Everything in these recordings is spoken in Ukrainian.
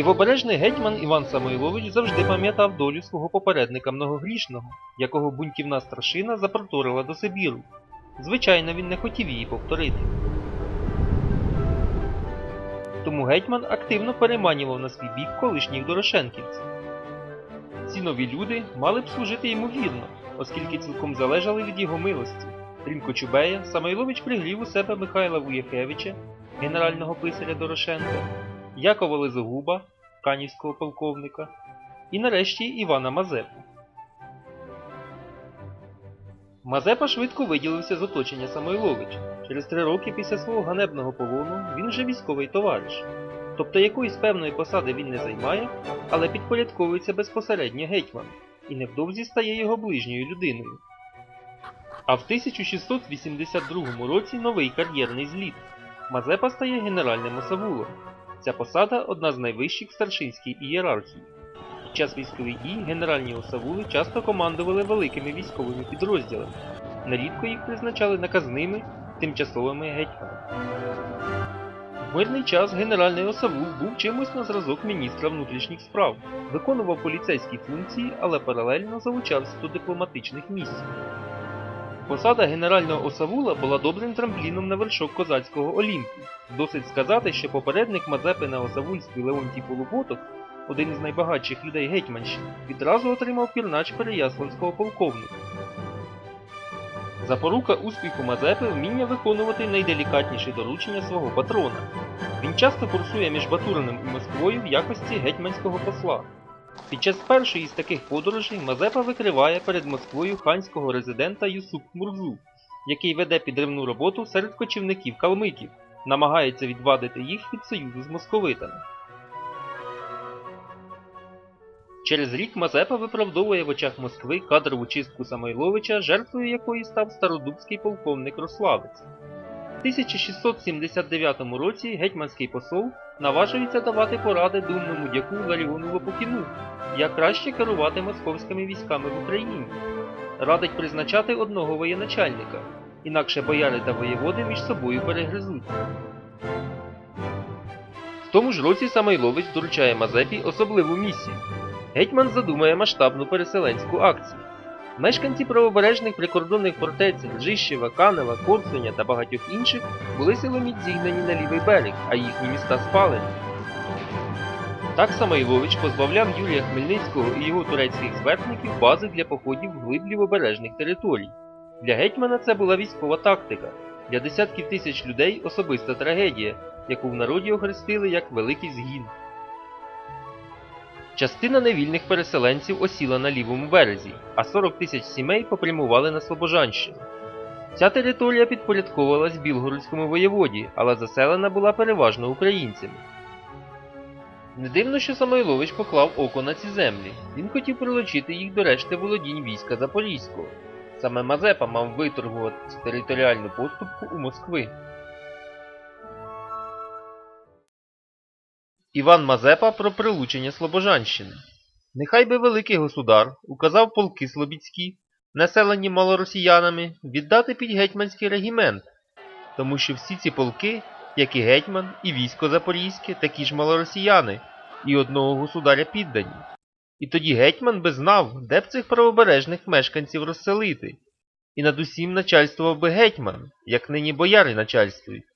Лівобережний гетьман Іван Самойлович завжди пам'ятав долю свого попередника многогрішного, якого бунтівна страшина запроторила до Сибіру. Звичайно, він не хотів її повторити. Тому гетьман активно переманював на свій бік колишніх дорошенківців. Ці нові люди мали б служити йому вірно, оскільки цілком залежали від його милості. Крім Кочубея, Самойлович пригрів у себе Михайла Вуєхевича, генерального писаря Дорошенка, Якова Лизогуба, канівського полковника, і нарешті Івана Мазепу. Мазепа швидко виділився з оточення Самойловича. Через три роки після свого ганебного полону він вже військовий товариш. Тобто якоїсь певної посади він не займає, але підпорядковується безпосередньо гетьману і невдовзі стає його ближньою людиною. А в 1682 році новий кар'єрний зліт. Мазепа стає генеральним осавулом. Ця посада одна з найвищих в старшинській ієрархії. Під час військових дій генеральні осавули часто командували великими військовими підрозділами. Нерідко їх призначали наказними тимчасовими гетьманами. В мирний час генеральний осавул був чимось на зразок міністра внутрішніх справ, виконував поліцейські функції, але паралельно залучався до дипломатичних місій. Посада генерального осавула була добрим трампліном на вершок козацького Олімпу. Досить сказати, що попередник Мазепи на осавульстві Леонтій Полуботов, один із найбагатших людей Гетьманщини, відразу отримав пірнач Переяславського полковника. Запорука успіху Мазепи вміння виконувати найделікатніші доручення свого патрона. Він часто курсує між Батурином і Москвою в якості гетьманського посла. Під час першої з таких подорожей Мазепа викриває перед Москвою ханського резидента Юсуп Мурзу, який веде підривну роботу серед кочівників калмиків, намагається відвадити їх від союзу з московитами. Через рік Мазепа виправдовує в очах Москви кадрову чистку Самойловича, жертвою якої став стародубський полковник Рославець. В 1679 році гетьманський посол наважується давати поради думному дяку Ларіону Лопухіну, як краще керувати московськими військами в Україні. Радить призначати одного воєначальника, інакше бояри та воєводи між собою перегризуться. В тому ж році Самойлович доручає Мазепі особливу місію. Гетьман задумає масштабну переселенську акцію. Мешканці правобережних прикордонних фортець Ржищева, Канева, Корсуня та багатьох інших були силоміць зігнані на лівий берег, а їхні міста спалені. Так Самойлович позбавляв Юрія Хмельницького і його турецьких зверхників бази для походів вглиб лівобережних територій. Для гетьмана це була військова тактика, для десятків тисяч людей особиста трагедія, яку в народі охрестили як Великий Згін. Частина невільних переселенців осіла на лівому березі, а 40 тисяч сімей попрямували на Слобожанщину. Ця територія підпорядковувалась Білгородському воєводі, але заселена була переважно українцями. Не дивно, що Самойлович поклав око на ці землі. Він хотів прилучити їх до решти володінь війська Запорізького. Саме Мазепа мав виторгувати територіальну поступку у Москви. Іван Мазепа про прилучення Слобожанщини. Нехай би Великий Государ указав полки Слобідські, населені малоросіянами, віддати під гетьманський регімент, тому що всі ці полки, як і гетьман, і військо Запорізьке, такі ж малоросіяни, і одного государя піддані. І тоді гетьман би знав, де б цих правобережних мешканців розселити, і над усім начальствував би гетьман, як нині бояри начальствують.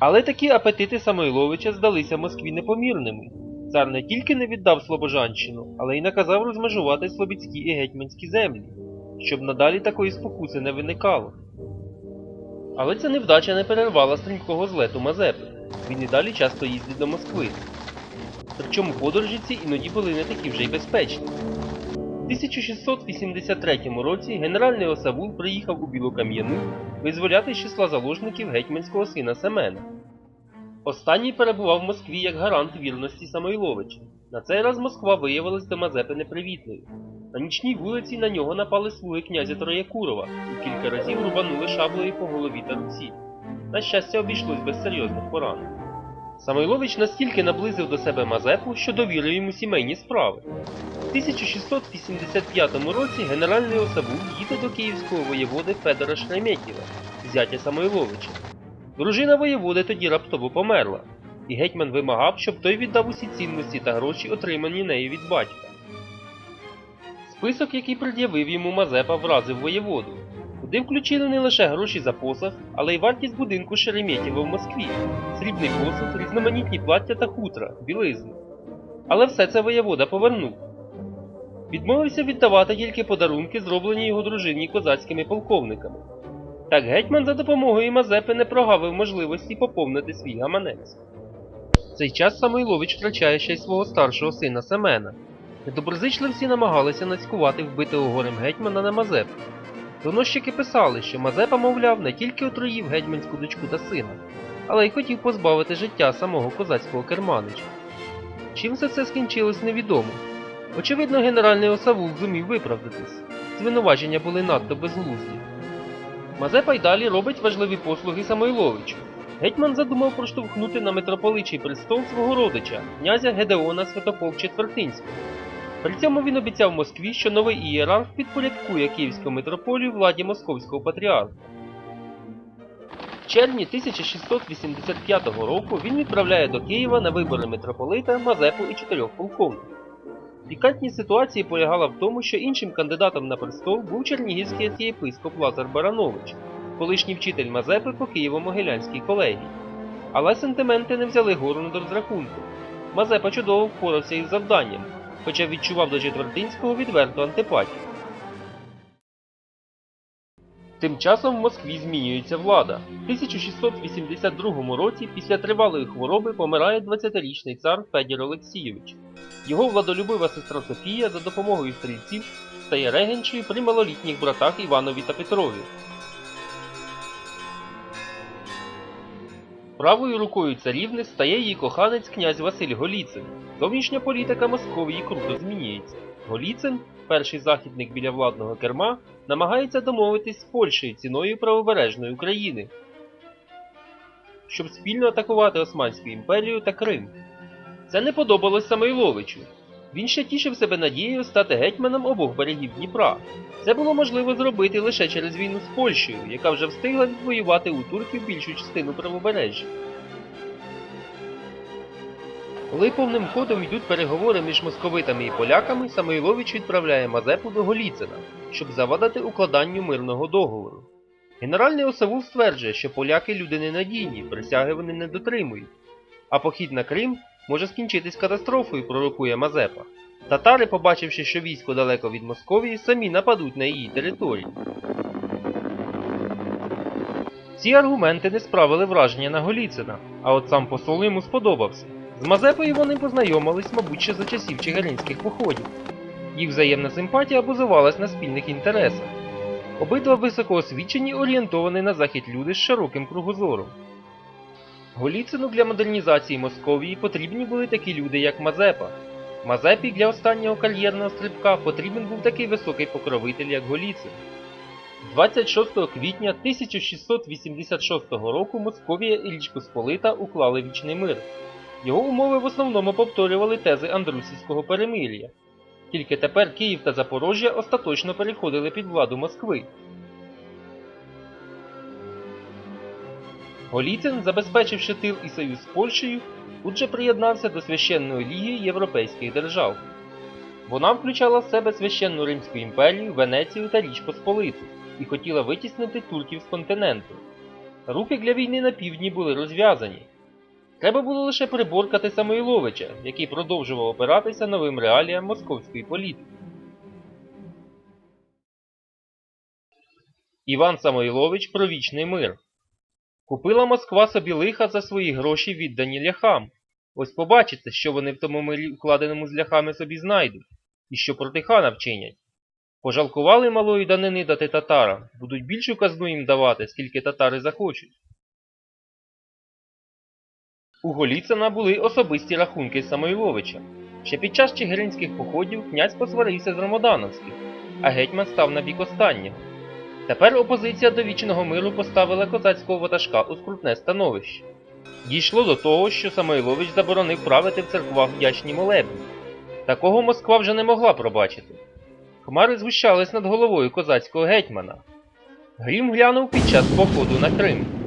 Але такі апетити Самойловича здалися Москві непомірними. Цар не тільки не віддав Слобожанщину, але й наказав розмежувати слобідські і гетьманські землі, щоб надалі такої спокуси не виникало. Але ця невдача не перервала стрімкого злету Мазепи. Він і далі часто їздить до Москви. Причому подорожі ці іноді були не такі вже й безпечні. У 1683 році генеральний Осавул приїхав у Білокам'яну визволяти з числа заложників гетьманського сина Семена. Останній перебував в Москві як гарант вірності Самойловича. На цей раз Москва виявилась до Мазепи непривітною. На нічній вулиці на нього напали слуги князя Троякурова і кілька разів рубанули шаблею по голові та руці. На щастя, обійшлось без серйозних поранень. Самойлович настільки наблизив до себе Мазепу, що довірив йому сімейні справи. У 1685 році генеральний Осавул їде до київського воєводи Федора Шереметєва, зятя Самойловича. Дружина воєводи тоді раптово померла. і гетьман вимагав, щоб той віддав усі цінності та гроші, отримані нею від батька. Список, який пред'явив йому Мазепа, вразив воєводу. Туди включили не лише гроші за посаг, але й вартість будинку Шереметєва в Москві, срібний посуд, різноманітні плаття та хутра, білизну. Але все це воєвода повернув. Відмовився віддавати тільки подарунки, зроблені його дружині козацькими полковниками. Так гетьман за допомогою Мазепи не прогавив можливості поповнити свій гаманець. В цей час Самойлович втрачає ще й свого старшого сина Семена. Недоброзичливці намагалися нацькувати вбитого горем гетьмана на Мазепу. Доносчики писали, що Мазепа, мовляв, не тільки отруїв гетьманську дочку та сина, але й хотів позбавити життя самого козацького керманича. Чим все це скінчилось, невідомо. Очевидно, генеральний Осавул зумів виправдатись. Звинувачення були надто безглузді. Мазепа й далі робить важливі послуги Самойловичу. Гетьман задумав проштовхнути на митрополичий престол свого родича, князя Гедеона Святополк Четвертинського. При цьому він обіцяв Москві, що новий ієрарх підпорядкує Київську митрополію владі Московського патріарха. В червні 1685 року він відправляє до Києва на вибори митрополита, Мазепу і чотирьох полковників. Пікантність ситуації полягала в тому, що іншим кандидатом на престол був чернігівський архієпископ Лазар Баранович, колишній вчитель Мазепи по Києво-Могилянській колегії. Але сентименти не взяли гору над розрахунком. Мазепа чудово впорався із завданням, хоча відчував до Четвертинського відверту антипатію. Тим часом в Москві змінюється влада. В 1682 році після тривалої хвороби помирає 20-річний цар Федір Олексійович. Його владолюбива сестра Софія за допомогою стрільців стає регенчою при малолітніх братах Іванові та Петрові. Правою рукою царівни стає її коханець князь Василь Голіцин. Зовнішня політика Московії круто змінюється. Голіцин, перший західник біля владного керма, намагається домовитись з Польщею ціною правобережної України, щоб спільно атакувати Османську імперію та Крим. Це не подобалось Самойловичу. Він ще тішив себе надією стати гетьманом обох берегів Дніпра. Це було можливо зробити лише через війну з Польщею, яка вже встигла відвоювати у турків більшу частину правобережжя. Коли повним ходом йдуть переговори між московитами і поляками, Самойлович відправляє Мазепу до Голіцина, щоб завадити укладанню мирного договору. Генеральний Осавул стверджує, що поляки люди ненадійні, присяги вони не дотримують, а похід на Крим може скінчитись катастрофою, пророкує Мазепа. Татари, побачивши, що військо далеко від Московії, самі нападуть на її територію. Ці аргументи не справили враження на Голіцина, а от сам посол йому сподобався. З Мазепою вони познайомились, мабуть, ще за часів чигиринських походів. Їх взаємна симпатія базувалась на спільних інтересах. Обидва високоосвічені орієнтовані на захід люди з широким кругозором. Голіцину для модернізації Московії потрібні були такі люди, як Мазепа. Мазепі для останнього кар'єрного стрибка потрібен був такий високий покровитель, як Голіцин. 26 квітня 1686 року Московія і Річ Посполита уклали вічний мир. Його умови в основному повторювали тези Андрусівського перемир'я. Тільки тепер Київ та Запорожжя остаточно переходили під владу Москви. Голіцин, забезпечивши тил і союз з Польщею, тут же приєднався до Священної ліги європейських держав. Вона включала в себе Священну Римську імперію, Венецію та Річ Посполиту і хотіла витіснити турків з континенту. Руки для війни на півдні були розв'язані. Треба було лише приборкати Самойловича, який продовжував опиратися новим реаліям московської політики. Іван Самойлович про вічний мир. Купила Москва собі лиха за свої гроші віддані ляхам. Ось побачите, що вони в тому мирі, укладеному з ляхами собі знайдуть, і що проти хана вчинять. Пожалкували малої данини дати татарам, будуть більшу казну їм давати, скільки татари захочуть. У Голіцина були особисті рахунки Самойловича. Ще під час чигиринських походів князь посварився з Ромодановським, а гетьман став на бік останнього. Тепер опозиція до вічного миру поставила козацького ватажка у скрутне становище. Дійшло до того, що Самойлович заборонив правити в церквах вдячні молебні. Такого Москва вже не могла пробачити. Хмари згущались над головою козацького гетьмана. Грім глянув під час походу на Крим.